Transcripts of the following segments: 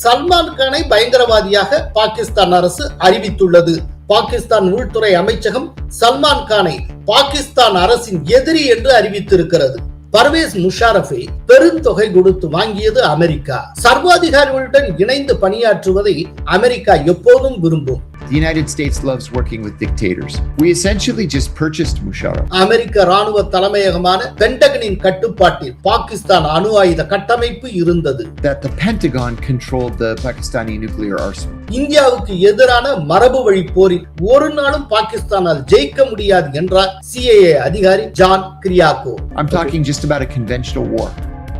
சல்மான் கானை பயங்கரவாதியாக பாகிஸ்தான் அரசு அறிவித்துள்ளது. பாகிஸ்தான் உள்துறை அமைச்சகம் சல்மான் கானை பாகிஸ்தான் அரசின் எதிரி என்று அறிவித்திருக்கிறது. பர்வேஸ் முஷாரஃபை பெருந்தொகை கொடுத்து வாங்கியது அமெரிக்கா. சர்வாதிகாரிகளுடன் இணைந்து பணியாற்றுவதை அமெரிக்கா எப்போதும் விரும்பும். The United States loves working with dictators. We essentially just purchased Musharraf. அமெரிக்க ராணுவ தலைமையகமான பென்டகனின் கட்டுப்பாட்டில் பாகிஸ்தான் அணு ஆயுத கட்டமைப்பு இருந்தது That the Pentagon controlled the Pakistani nuclear arsenal. இந்தியாவுக்கு எதிரான மரபு வழி போரில் ஒரு நாளும் பாகிஸ்தானால் ஜெயிக்க முடியாது என்றார் சிஏஏ அதிகாரி John Kyriakou I'm talking just about a conventional war.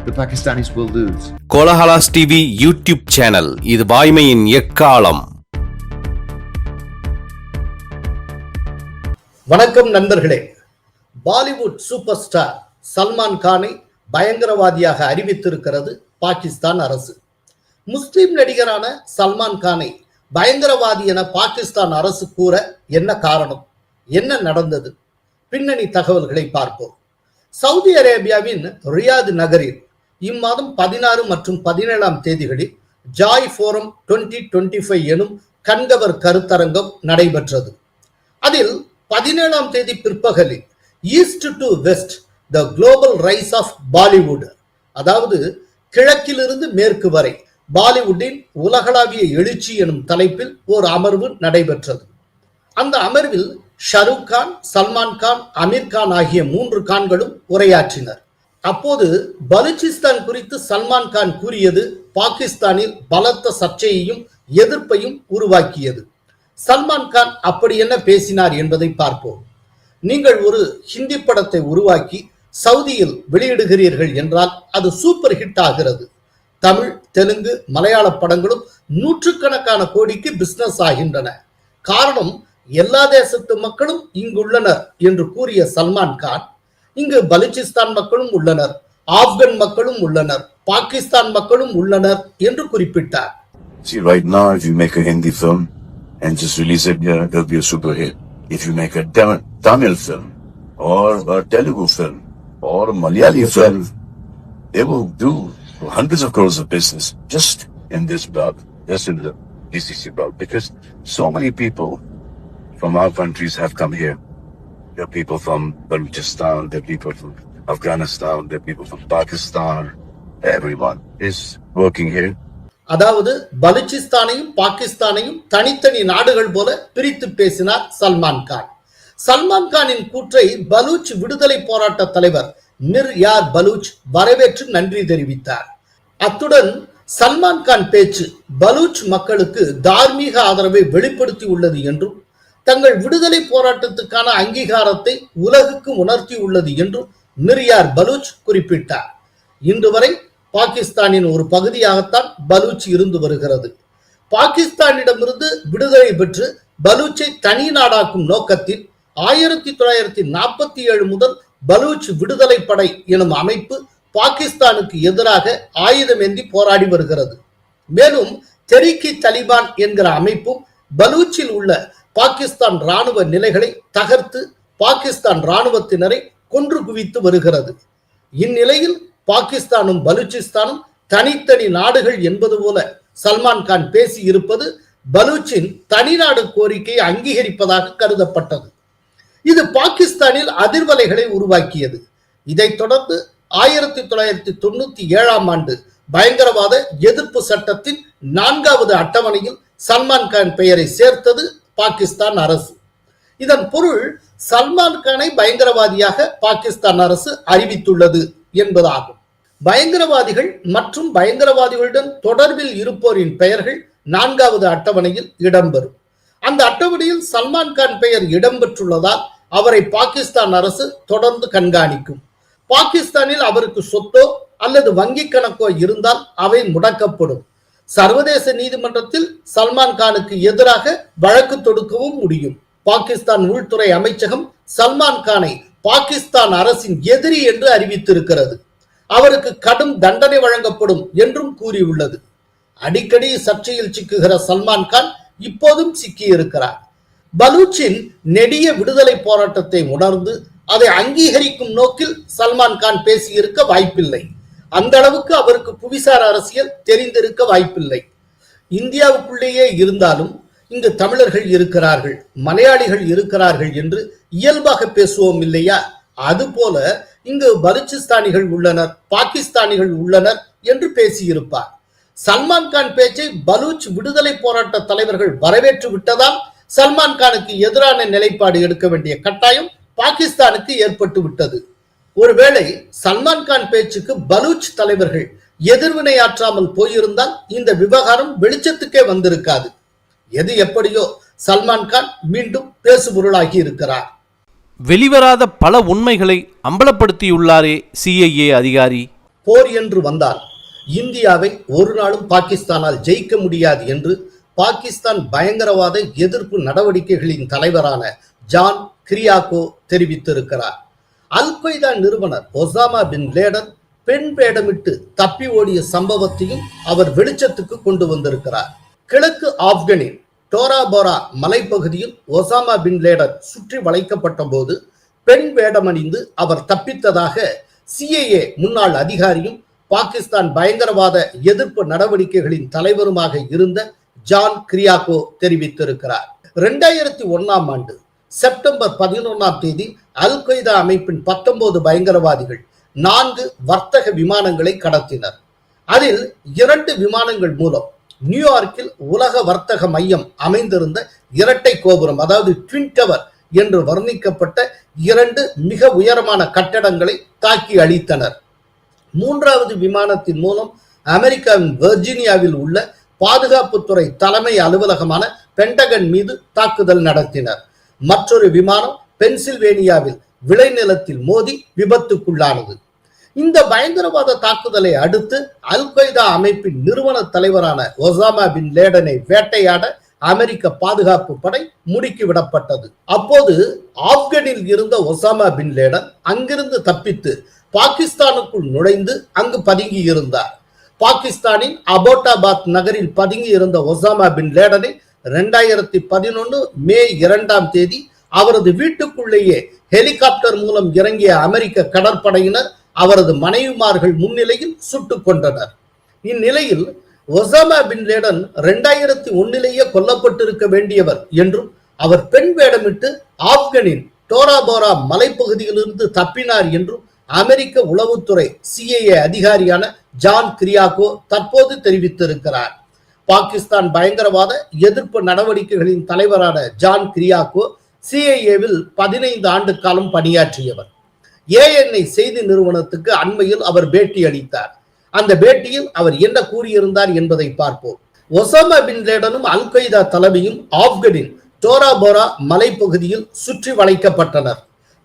The Pakistanis will lose. Kolahalas TV YouTube channel இது வாய்மையின் எக்காலம் வணக்கம் நண்பர்களே. பாலிவுட் சூப்பர் ஸ்டார் சல்மான் கானை பயங்கரவாதியாக அறிவித்திருக்கிறது பாகிஸ்தான் அரசு. முஸ்லிம் நடிகரான சல்மான் கானை பயங்கரவாதி என பாகிஸ்தான் அரசு கூற என்ன காரணம்? என்ன நடந்தது? பின்னணி தகவல்களை பார்ப்போம். சவுதி அரேபியாவின் ரியாத் நகரில் இம்மாதம் பதினாறு மற்றும் பதினேழாம் தேதிகளில் ஜாய் ஃபோரம் 2025 டுவெண்ட்டி ஃபைவ் எனும் கண்கவர் கருத்தரங்கம் நடைபெற்றது. அதில் பதினேழாம் தேதி பிற்பகலில் east to west the global rise of Bollywood. அதாவது கிழக்கிலிருந்து மேற்கு வரை பாலிவுட்டின் உலகளாவிய எழுச்சி எனும் தலைப்பில் ஒரு அமர்வு நடைபெற்றது. அந்த அமர்வில் ஷருக் கான் சல்மான் கான் அமீர் கான் ஆகிய மூன்று கான்களும் உரையாற்றினர். அப்போது பலுச்சிஸ்தான் குறித்து சல்மான் கான் கூறியது பாகிஸ்தானில் பலத்த சர்ச்சையையும் எதிர்ப்பையும் உருவாக்கியது. சல்மான் கான் அப்படி என்ன பேசினார் என்பதை பார்ப்போம். நீங்கள் ஒரு ஹிந்தி படத்தை உருவாக்கி சவுதியில் வெளியிடுகிறீர்கள் என்றால் அது சூப்பர் ஹிட் ஆகிறது. தமிழ் தெலுங்கு மலையாள படங்களும் நூற்றுக்கணக்கான கோடிக்கு பிசினஸ் ஆகின்றன. காரணம் எல்லா தேசத்து மக்களும் இங்குள்ளனர் என்று கூறிய சல்மான் கான் இங்கு பலுச்சிஸ்தான் மக்களும் உள்ளனர் ஆப்கன் மக்களும் உள்ளனர் பாகிஸ்தான் மக்களும் உள்ளனர் என்று குறிப்பிட்டார். See, right now, if you make a Hindi film and just release it, yeah, it'll be a super hit. If you make a Tam- Tamil film or a Telugu film or a Malayali film, they will do hundreds of crores of business just in this belt, just in the GCC belt, because so many people from our countries have come here. There are people from Balochistan, there are people from Afghanistan, there are people from Pakistan. Everyone is working here. அதாவது பலுச்சிஸ்தானையும் பாகிஸ்தானையும் தனித்தனி நாடுகள் போல பிரித்து பேசினார் சல்மான் கான். சல்மான் கானின் கூற்றை பலூச் விடுதலை போராட்ட தலைவர் மிர் யார் பலூச் வரவேற்று நன்றி தெரிவித்தார். அத்துடன் சல்மான் கான் பேச்சு பலூச் மக்களுக்கு தார்மீக ஆதரவை வெளிப்படுத்தி உள்ளது என்றும் தங்கள் விடுதலை போராட்டத்துக்கான அங்கீகாரத்தை உலகுக்கு உணர்த்தி உள்ளது என்றும் மிர்யார் பலூச் குறிப்பிட்டார். இன்று வரை பாகிஸ்தானின் ஒரு பகுதியாகத்தான் பலூச் இருந்து வருகிறது. பாகிஸ்தானிடமிருந்து விடுதலை பெற்று பலூச்சை தனி நாடாக்கும் நோக்கத்தில் ஆயிரத்தி தொள்ளாயிரத்தி நாற்பத்தி ஏழு முதல் பலூச் விடுதலை படை எனும் அமைப்பு பாகிஸ்தானுக்கு எதிராக ஆயுதமேந்தி போராடி வருகிறது. மேலும் தெரிக்கி தலிபான் என்கிற அமைப்பும் பலூச்சில் உள்ள பாகிஸ்தான் ராணுவ நிலைகளை தகர்த்து பாகிஸ்தான் ராணுவத்தினரை கொன்று குவித்து வருகிறது. இந்நிலையில் பாகிஸ்தானும் பலூச்சிஸ்தானும் தனித்தனி நாடுகள் என்பது போல சல்மான் கான் பேசி இருப்பது பலூச்சின் தனிநாடு கோரிக்கையை அங்கீகரிப்பதாக கருதப்பட்டது. இது பாகிஸ்தானில் அதிர்வலைகளை உருவாக்கியது. இதைத் தொடர்ந்து ஆயிரத்தி தொள்ளாயிரத்தி தொண்ணூத்தி ஏழாம் ஆண்டு பயங்கரவாத எதிர்ப்பு சட்டத்தின் நான்காவது அட்டவணையில் சல்மான் கான் பெயரை சேர்த்தது பாகிஸ்தான் அரசு. இதன் பொருள் சல்மான் கானை பயங்கரவாதியாக பாகிஸ்தான் அரசு அறிவித்துள்ளது. என்பதாகும். பயங்கரவாதிகள் மற்றும் பயங்கரவாதிகளுடன் தொடர்பில் இருப்போரின் பெயர்கள் நான்காவது அட்டவணையில் இடம்பெறும். அந்த அட்டவணையில் சல்மான் கான் பெயர் இடம்பெற்றுள்ளதால் அவரை பாகிஸ்தான் அரசு தொடர்ந்து கண்காணிக்கும். பாகிஸ்தானில் அவருக்கு சொத்தோ அல்லது வங்கி கணக்கோ இருந்தால் அவை முடக்கப்படும். சர்வதேச நீதிமன்றத்தில் சல்மான் கானுக்கு எதிராக வழக்கு தொடுக்கவும் முடியும். பாகிஸ்தான் உள்துறை அமைச்சகம் சல்மான் கானை பாகிஸ்தான் அரசின் எதிரி என்று அறிவித்திருக்கிறது. அவருக்கு கடும் தண்டனை வழங்கப்படும் என்றும் கூறியுள்ளது. அடிக்கடி சர்ச்சையில் சிக்குகிற சல்மான் கான் இப்போதும் சிக்கியிருக்கிறார். பலூச்சின் நெடிய விடுதலை போராட்டத்தை உணர்ந்து அதை அங்கீகரிக்கும் நோக்கில் சல்மான் கான் பேசியிருக்க வாய்ப்பில்லை. அந்த அளவுக்கு அவருக்கு புவிசார் அரசியல் தெரிந்திருக்க வாய்ப்பில்லை. இந்தியாவுக்குள்ளேயே இருந்தாலும் இங்கு தமிழர்கள் இருக்கிறார்கள் மலையாளிகள் இருக்கிறார்கள் என்று இயல்பாக பேசுவோம் இல்லையா? அதுபோல இங்கு பலுச்சிஸ்தானிகள் உள்ளனர் பாகிஸ்தானிகள் உள்ளனர் என்று பேசியிருப்பார். சல்மான் கான் பேச்சை பலூச் விடுதலை போராட்ட தலைவர்கள் வரவேற்று விட்டதால் சல்மான் கானுக்கு எதிரான நிலைப்பாடு எடுக்க வேண்டிய கட்டாயம் பாகிஸ்தானுக்கு ஏற்பட்டு விட்டது. ஒருவேளை சல்மான் கான் பேச்சுக்கு பலூச் தலைவர்கள் எதிர்வினையாற்றாமல் போயிருந்தால் இந்த விவகாரம் வெளிச்சத்துக்கே வந்திருக்காது. எது எப்படியோ சல்மான் கான் மீண்டும் பேசுபொருளாகி இருக்கிறார். வெளிவராத பல உண்மைகளை அம்பலப்படுத்தியுள்ளாரே சிஐஏ அதிகாரி. போர் என்று வந்தால் இந்தியாவை ஒரு நாளும் பாகிஸ்தானால் ஜெயிக்க முடியாது என்று பாகிஸ்தான் பயங்கரவாத எதிர்ப்பு நடவடிக்கைகளின் தலைவரான ஜான் கிரியாகோ தெரிவித்திருக்கிறார். அல் கொய்தா நிறுவனர் ஒசாமா பின் லேடன் பெண் வேடமிட்டு தப்பி ஓடிய சம்பவத்தையும் அவர் வெளிச்சத்துக்கு கொண்டு வந்திருக்கிறார். கிழக்கு டோராபோரா மலைப்பகுதியில் ஒசாமா பின் லேடன் சுற்றி வளைக்கப்பட்ட போது பெண் வேடமணிந்து அவர் தப்பித்ததாக சிஏஏ முன்னாள் அதிகாரியும் பாகிஸ்தான் பயங்கரவாத எதிர்ப்பு நடவடிக்கைகளின் தலைவருமாக இருந்த ஜான் கிரியாகோ தெரிவித்திருக்கிறார். இரண்டாயிரத்தி ஒன்னாம் ஆண்டு செப்டம்பர் பதினொன்னாம் தேதி அல் கொய்தா அமைப்பின் பத்தொன்பது பயங்கரவாதிகள் நான்கு வர்த்தக விமானங்களை கடத்தினர். அதில் இரண்டு விமானங்கள் மூலம் நியூயார்க்கில் உலக வர்த்தக மையம் அமைந்திருந்த இரட்டை கோபுரம் அதாவது ட்வின் டவர் என்று வர்ணிக்கப்பட்ட இரண்டு மிக உயரமான கட்டடங்களை தாக்கி அழித்தனர். மூன்றாவது விமானத்தின் மூலம் அமெரிக்காவின் வெர்ஜீனியாவில் உள்ள பாதுகாப்புத்துறை தலைமை அலுவலகமான பென்டகன் மீது தாக்குதல் நடத்தினர். மற்றொரு விமானம் பென்சில்வேனியாவில் விளைநிலத்தில் மோதி விபத்துக்குள்ளானது. இந்த பயங்கரவாத தாக்குதலை அடுத்து அல் கொய்தா அமைப்பின் நிறுவன தலைவரான ஒசாமா பின் லேடனை வேட்டையாட அமெரிக்க பாதுகாப்பு படை முடுக்கி விடப்பட்டது. அப்போது ஆப்கனில் இருந்த ஒசாமா பின் லேடன் அங்கிருந்து தப்பித்து பாகிஸ்தானுக்குள் நுழைந்து அங்கு பதுங்கி இருந்தார். பாகிஸ்தானின் அபோட்டாபாத் நகரில் பதுங்கி இருந்த ஒசாமா பின் லேடனை ரெண்டாயிரத்தி பதினொன்னு மே இரண்டாம் தேதி அவரது வீட்டுக்குள்ளேயே ஹெலிகாப்டர் மூலம் இறங்கிய அமெரிக்க கடற்படையினர் அவரது மனைவிமார்கள் முன்னிலையில் சுட்டுக் கொண்டனர் இந்நிலையில் ஒசாமா பின் லேடன் இரண்டாயிரத்தி ஒன்னிலேயே கொல்லப்பட்டிருக்க வேண்டியவர் என்றும் அவர் பெண் வேடமிட்டு ஆப்கனின் டோராபோரா மலைப்பகுதியிலிருந்து தப்பினார் என்றும் அமெரிக்க உளவுத்துறை சிஏஏ அதிகாரியான ஜான் கிரியாகோ தற்போது தெரிவித்திருக்கிறார். பாகிஸ்தான் பயங்கரவாத எதிர்ப்பு நடவடிக்கைகளின் தலைவரான ஜான் கிரியாகோ சிஐஏவில் பதினைந்து ஆண்டு காலம் பணியாற்றியவர். ஏஎன்ஐ செய்தி நிறுவனத்துக்கு அண்மையில் அவர் பேட்டி அளித்தார். அந்த பேட்டியில் அவர் என்ன கூறியிருந்தார் என்பதை பார்ப்போம். ஒசாமா பின் லேடனும் அல் கொய்தா தலைமையும் ஆப்கனின் டோராபோரா மலைப்பகுதியில் சுற்றி வளைக்கப்பட்டனர்.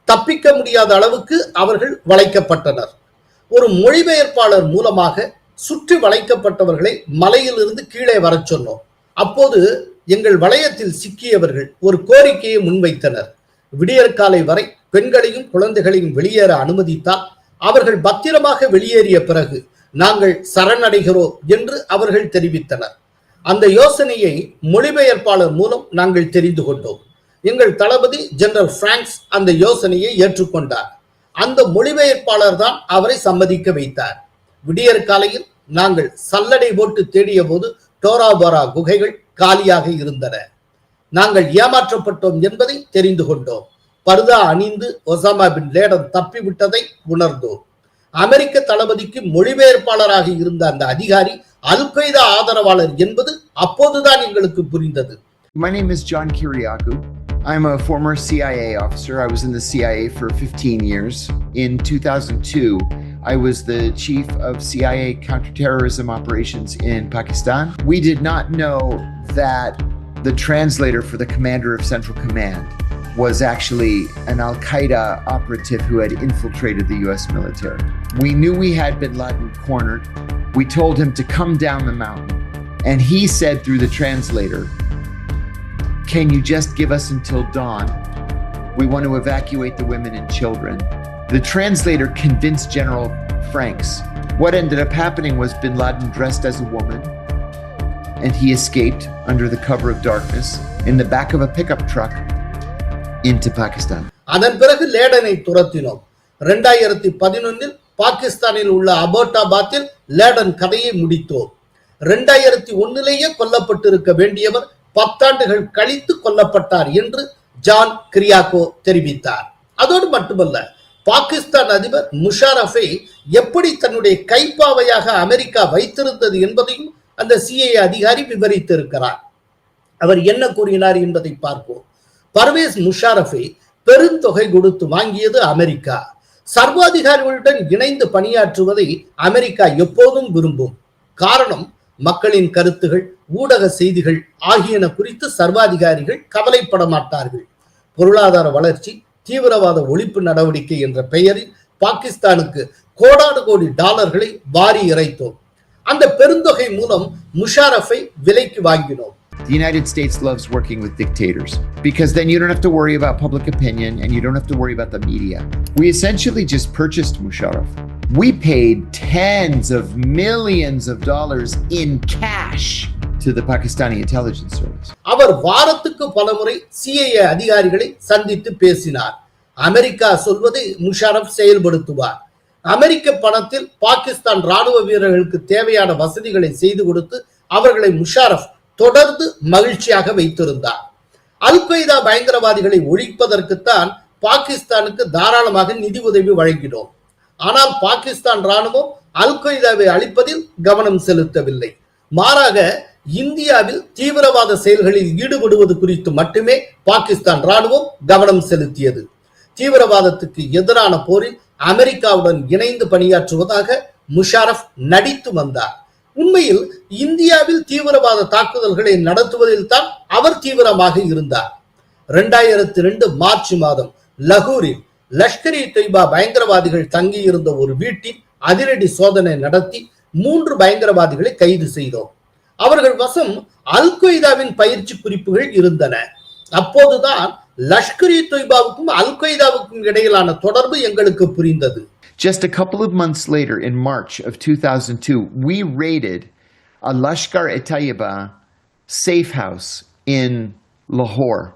தப்பிக்க முடியாத அளவுக்கு அவர்கள் வளைக்கப்பட்டனர். ஒரு மொழிபெயர்ப்பாளர் மூலமாக சுற்றி வளைக்கப்பட்டவர்களை மலையிலிருந்து கீழே வரச் சொன்னோம். அப்போது எங்கள் வளையத்தில் சிக்கியவர்கள் ஒரு கோரிக்கையை முன்வைத்தனர். விடியற்காலை வரை பெண்களையும் குழந்தைகளையும் வெளியேற அனுமதித்தால் அவர்கள் பத்திரமாக வெளியேறிய பிறகு நாங்கள் சரணடைகிறோம் என்று அவர்கள் தெரிவித்தனர். அந்த யோசனையை மொழிபெயர்ப்பாளர் மூலம் நாங்கள் தெரிந்து கொண்டோம். எங்கள் தளபதி ஜெனரல் பிரான்ஸ் அந்த யோசனையை ஏற்றுக்கொண்டார். அந்த மொழிபெயர்ப்பாளர் தான் அவரை சம்மதிக்க வைத்தார். விடியற் காலையில் நாங்கள் சல்லடை போட்டு தேடிய போது டோராபோரா குகைகள் காலியாக இருந்தன. நாங்கள் ஏமாற்றப்பட்டோம் என்பதை தெரிந்து கொண்டோம். பர்தா அணிந்து ஒசாமா பின் லேடன் தப்பிவிட்டதை உணர்ந்தோம் அமெரிக்க தளபதிக்கு மொழிபெயர்ப்பாளராக இருந்த அந்த அதிகாரி அல் கொய்தா ஆதரவாளர் என்பது அப்போதுதான் எங்களுக்கு புரிந்தது My name is John Kiriakou. I'm a former CIA officer. I was in the CIA for 15 years. In 2002, I was the chief of CIA counterterrorism operations in Pakistan. We did not know that the translator for the commander of Central Command was actually an Al Qaeda operative who had infiltrated the US military. We knew we had bin Laden cornered. We told him to come down the mountain. And he said through the translator, Can you just give us until dawn? We want to evacuate the women and children. The translator convinced General Franks. What ended up happening was bin Laden dressed as a woman and he escaped under the cover of darkness in the back of a pickup truck into Pakistan. அதன் பிறகு லேடனை துரத்தினோம். இரண்டாயிரத்தி பதினொன்னில் பாகிஸ்தானில் உள்ள அபோட்டாபாத்தில் Laden கதையை முடித்தோம். இரண்டாயிரத்தி ஒன்னிலேயே கொல்லப்பட்டிருக்க வேண்டியவர் பத்தாண்டுகள் கழித்து கொல்லப்பட்டார் என்று ஜான் கிரியாகோ தெரிவித்தார். அதோடு மட்டுமல்ல பாகிஸ்தான் அதிபர் முஷாரஃபை எப்படி தன்னுடைய கைப்பாவையாக அமெரிக்கா வைத்திருந்தது என்பதையும் அந்த சிஐ அதிகாரி விவரித்திருக்கிறார். அவர் என்ன கூறினார் என்பதை பார்ப்போம். பர்வேஸ் முஷாரஃபை பெருந்தொகை கொடுத்து வாங்கியது அமெரிக்கா. சர்வாதிகாரிகளுடன் இணைந்து பணியாற்றுவதை அமெரிக்கா எப்போதும் விரும்பும். காரணம் மக்களின் கருத்துகள் ஊடக செய்திகள் ஆகியன குறித்து சர்வாதிகாரிகள் கவலைப்பட மாட்டார்கள். பொருளாதார வளர்ச்சி தீவிரவாத ஒழிப்பு நடவடிக்கை என்ற பெயரில் பாகிஸ்தானுக்கு கோடானு கோடி டாலர்களை வாரி இறைத்தோம். அந்த பெருந்தொகை மூலம் முஷாரஃபை விலைக்கு வாங்கினோம். The United States loves working with dictators because then you don't have to worry about public opinion and you don't have to worry about the media. We essentially just purchased Musharraf. We paid tens of millions of dollars in cash to the Pakistani intelligence service. அவர் வாரத்துக்கு பலமுறை CIA அதிகாரிகளை சந்தித்து பேசினார் America சொல்வதை முஷாரப் செயல்படுத்துவார் அமெரிக்க பணத்தில் பாகிஸ்தான் ராணுவ வீரர்களுக்கு தேவையான வசதிகளை செய்து கொடுத்து அவர்களை முஷாரப் தொடர்ந்து மகிழ்ச்சியாக வைத்திருந்தார். அல் கொய்தா பயங்கரவாதிகளை ஒழிப்பதற்குத்தான் பாகிஸ்தானுக்கு தாராளமாக நிதி உதவி வழங்கினோம். ஆனால் பாகிஸ்தான் ராணுவம் அல் கொய்தாவை அழிப்பதில் கவனம் செலுத்தவில்லை. மாறாக இந்தியாவில் தீவிரவாத செயல்களில் ஈடுபடுவது குறித்து மட்டுமே பாகிஸ்தான் ராணுவம் கவனம் செலுத்தியது. தீவிரவாதத்துக்கு எதிரான போரில் அமெரிக்காவுடன் இணைந்து பணியாற்றுவதாக முஷாரப் நடித்து வந்தார். உண்மையில் இந்தியாவில் தீவிரவாத தாக்குதல்களை நடத்துவதில் தான் அவர் தீவிரமாக இருந்தார். இரண்டாயிரத்தி ரெண்டு மார்ச் மாதம் லகூரில் லஷ்கர் இ தொய்பா பயங்கரவாதிகள் தங்கியிருந்த ஒரு வீட்டில் அதிரடி சோதனை நடத்தி மூன்று பயங்கரவாதிகளை கைது செய்தோம். அவர்கள் வசம் அல் கொய்தாவின் பயிற்சி குறிப்புகள் இருந்தன. அப்போதுதான் லஷ்கர் இ தொய்பாவுக்கும் அல் கொய்தாவுக்கும் இடையிலான தொடர்பு எங்களுக்கு புரிந்தது. Just a couple of months later, in March of 2002, we raided a Lashkar e Tayyiba safe house in Lahore.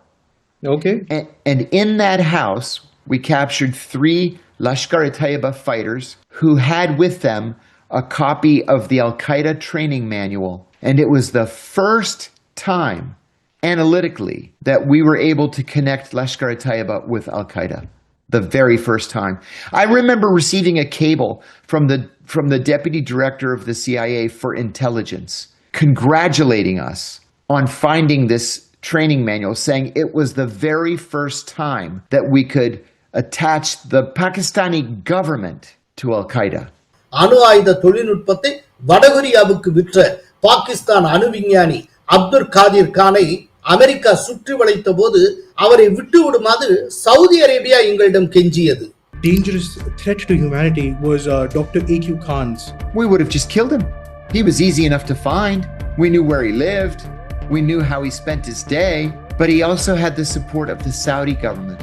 Okay. And, and in that house, we captured three Lashkar e Tayyiba fighters who had with them a copy of the Al Qaeda training manual. And it was the first time, analytically, that we were able to connect Lashkar e Tayyiba with Al Qaeda The very first time. I remember receiving a cable from the from the deputy director of the CIA for intelligence, congratulating us on finding this training manual, saying it was the very first time that we could attach the Pakistani government to Al Qaeda. அணு ஆயுத தொழில்நுட்பத்தை வடகொரியாவுக்கு விற்ற பாகிஸ்தான் அணு விஞ்ஞானி அப்துல் காதிர் கானை America சுற்றி வளைத்த போது அவரை விட்டு விடுமாறு சவுதி அரேபியா எங்களிடம் கெஞ்சியது Dangerous threat to humanity was uh, Dr. A.Q. Khan's. We would have just killed him. He was easy enough to find. We knew where he lived. We knew how he spent his day. But he also had the support of the Saudi government.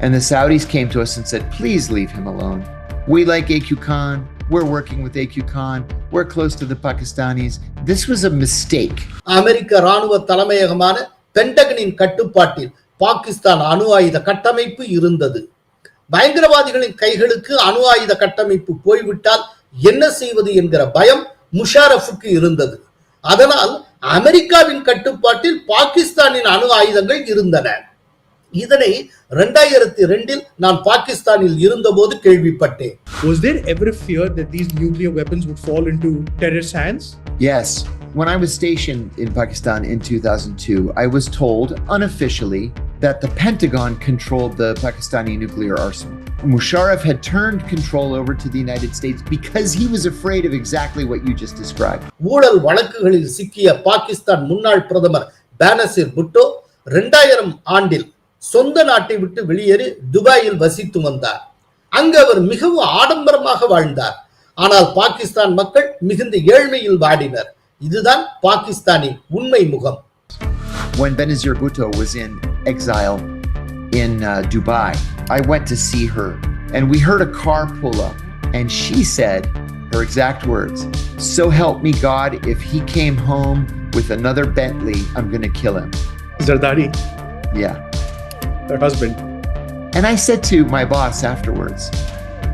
And the Saudis came to us and said, please leave him alone. We like AQ Khan. We're working with AQ Khan. We're close to the Pakistanis. This was a mistake. அமெரிக்க ராணுவ தலைமையகமான பென்டகனின் கட்டுப்பாட்டில் பாகிஸ்தான் அணு ஆயுத கட்டமைப்பு இருந்தது பயங்கரவாதிகளின் கைகளுக்கு அணு ஆயுத கட்டமைப்பு போய்விட்டால் என்ன செய்வது என்கிற பயம் முஷாரஃபுக்கு இருந்தது அதனால் அமெரிக்காவின் கட்டுப்பாட்டில் பாகிஸ்தானின் அணு ஆயுதங்கள் இருந்தன இதனை இரண்டாயிரத்தி ரெண்டில் நான் பாகிஸ்தானில் இருந்தபோது கேள்விப்பட்டேன் Was there ever a fear that these nuclear weapons would fall into terrorist hands? Yes. When I was stationed in Pakistan in 2002, I was told unofficially that the Pentagon controlled the Pakistani nuclear arsenal. Musharraf had turned control over to the United States because he was afraid of exactly what you just described. ஊழல் வழக்குகளில் சிக்கிய பாகிஸ்தான் முன்னாள் பிரதமர் பேனசிர் புட்டோ இரண்டாயிரம் ஆண்டில் சொந்த நாட்டை விட்டு வெளியேறி துபாயில் வசித்து வந்தார் அங்கு அவர் மிகவும் ஆடம்பரமாக வாழ்ந்தார் ஆனால் பாகிஸ்தான் மக்கள் மிகுந்த ஏழ்மையில் வாடினர் இதுதான் பாகிஸ்தானின் உண்மை முகம் When Benazir Bhutto was in exile in uh, Dubai, I went to see her and we heard a car pull up and she said her exact words, So help me God, if he came home with another Bentley, I'm going to kill him. Zardari, Yeah. her husband. And I said to my boss afterwards,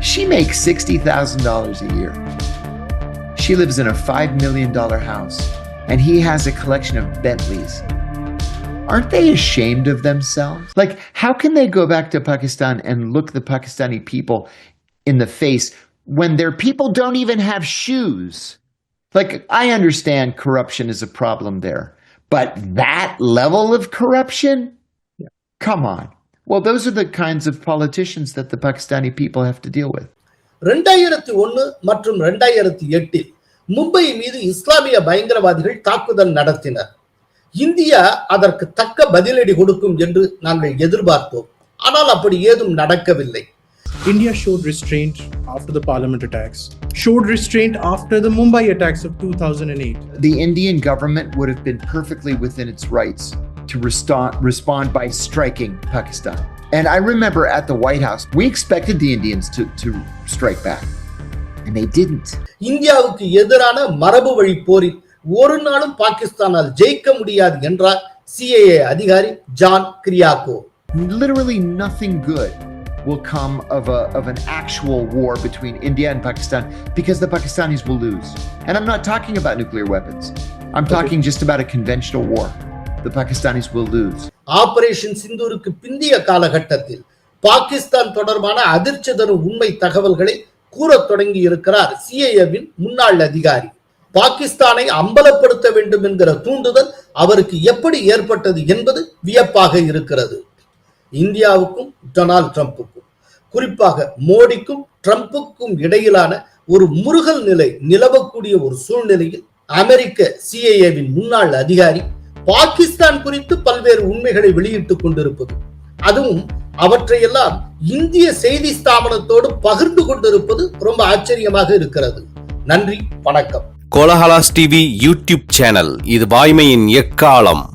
she makes $60,000 a year. She lives in a $5 million house, and he has a collection of Bentleys. Aren't they ashamed of themselves? Like, how can they go back to Pakistan and look the Pakistani people in the face when their people don't even have shoes? Like, I understand corruption is a problem there, but that level of corruption? Come on. Well, those are the kinds of politicians that the Pakistani people have to deal with. ரெண்டாயிரத்தி ஒன்னு மற்றும் ரெண்டாயிரத்தி எட்டில் மும்பை மீது இஸ்லாமிய பயங்கரவாதிகள் தாக்குதல் நடத்தினர் இந்தியா அதற்கு தக்க பதிலடி கொடுக்கும் என்று நாங்கள் எதிர்பார்த்தோம் ஆனால் அப்படி ஏதும் நடக்கவில்லை India showed restraint after the parliament attacks, showed restraint after the Mumbai attacks of 2008. The Indian government would have been perfectly within its rights to respond, respond by striking Pakistan. And I remember at the White House, we expected the Indians to, to strike back, and they didn't. இந்தியாவுக்கு எதிரான மரபு வழி போரில் ஒரு நாளும் பாகிஸ்தானால் ஜெயிக்க முடியாது என்றார் சிஏஏ அதிகாரி John Kyriakou Literally nothing good will come of, a, of an actual war between India and Pakistan because the Pakistanis will lose. And I'm not talking about nuclear weapons, I'm talking just about a conventional war. The Pakistanis will lose. Operation சிந்தூருக்கு பிந்திய காலகட்டத்தில் பாகிஸ்தான் தொடர்பான அதிர்ச்சி தரும் உண்மை தகவல்களை கூறத் தொடங்கி இருக்கிறார் சிஏஏவின் முன்னாள் அதிகாரி பாகிஸ்தானை அம்பலப்படுத்த வேண்டும் என்கிற தூண்டுதல் அவருக்கு எப்படி ஏற்பட்டது என்பது வியப்பாக இருக்கிறது இந்தியாவுக்கும் டொனால்ட் ட்ரம்ப்புக்கும் குறிப்பாக மோடிக்கும் ட்ரம்ப்புக்கும் இடையிலான ஒரு முருகல் நிலை நிலவக்கூடிய ஒரு சூழ்நிலையில் அமெரிக்க சிஏஏவின் முன்னாள் அதிகாரி பாகிஸ்தான் குறித்து பல்வேறு உண்மைகளை வெளியிட்டுக் கொண்டிருப்பது. அதுவும் அவற்றையெல்லாம் இந்திய செய்தி ஸ்தாபனத்தோடு பகிர்ந்து கொண்டிருப்பது ரொம்ப ஆச்சரியமாக இருக்கிறது. நன்றி வணக்கம். கோலஹலாஸ் டிவி யூடியூப் சேனல் இது வாய்மையின் எக்காலம்.